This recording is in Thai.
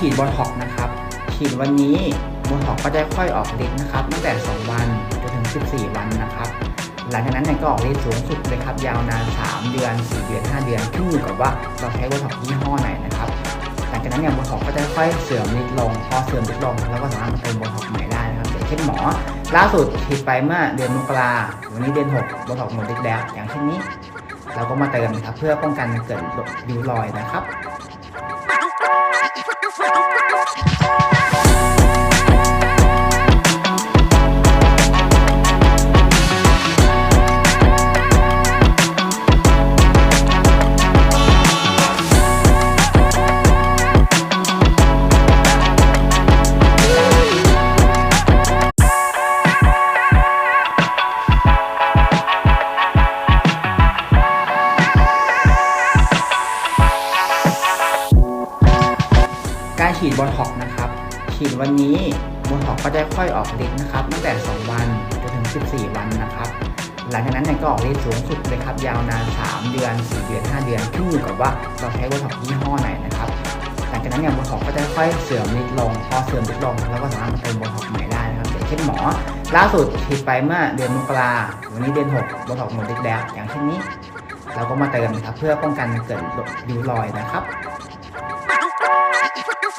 ขีดบอลหอกนะครับขีดวันนี้โบท็อกก็จะค่อยออกฤทธิ์นะครับ ตั้งแต่ 2 วันจนถึง 14 วันนะครับ หลังจากนั้นเนี่ยก็ออกฤทธิ์สูงสุดเลยครับ ยาวนาน 3 เดือน 4 เดือน 5 เดือนขึ้นอยู่กับว่าเราใช้โบท็อกยี่ห้อไหนนะครับ หลังจากนั้นเนี่ยโบท็อกก็จะค่อยเสื่อมฤทธิ์ลง พอเสื่อมฤทธิ์ลงเราก็สามารถเติมโบท็อกใหม่ได้นะครับอย่างเช่นหมอ ล่าสุดฉีดไปเมื่อเดือนมกราวันนี้เดือน6โบท็อกหมดฤทธิ์แล้วอย่างเช่นนี้ เราก็มาเติมนะครับเพื่อป้องกันเกิดริ้วรอยนะครับ Thank you. ฉีดโบท็อกนะครับ ฉีดวันนี้โบท็อกก็จะค่อยออกฤทธิ์นะครับ ตั้งแต่ 2 วันจนถึง 14 วันนะครับ หลังจากนั้นเนี่ยก็ออกฤทธิ์สูงสุดเลยครับ ยาวนาน 3 เดือน 4 เดือน 5 เดือนขึ้นอยู่กับว่าเราใช้โบท็อกยี่ห้อไหนนะครับ หลังจากนั้นเนี่ยโบท็อกก็จะค่อยเสื่อมฤทธิ์ลง พอเสื่อมฤทธิ์ลงเราก็สามารถเติมโบท็อกใหม่ได้นะครับอย่างเช่นหมอ ล่าสุดฉีดไปเมื่อเดือนมกราวันนี้เดือน6โบท็อกหมดฤทธิ์แล้วอย่างเช่นนี้ เราก็มาเติมนะครับเพื่อป้องกันเกิดริ้วรอยนะครับ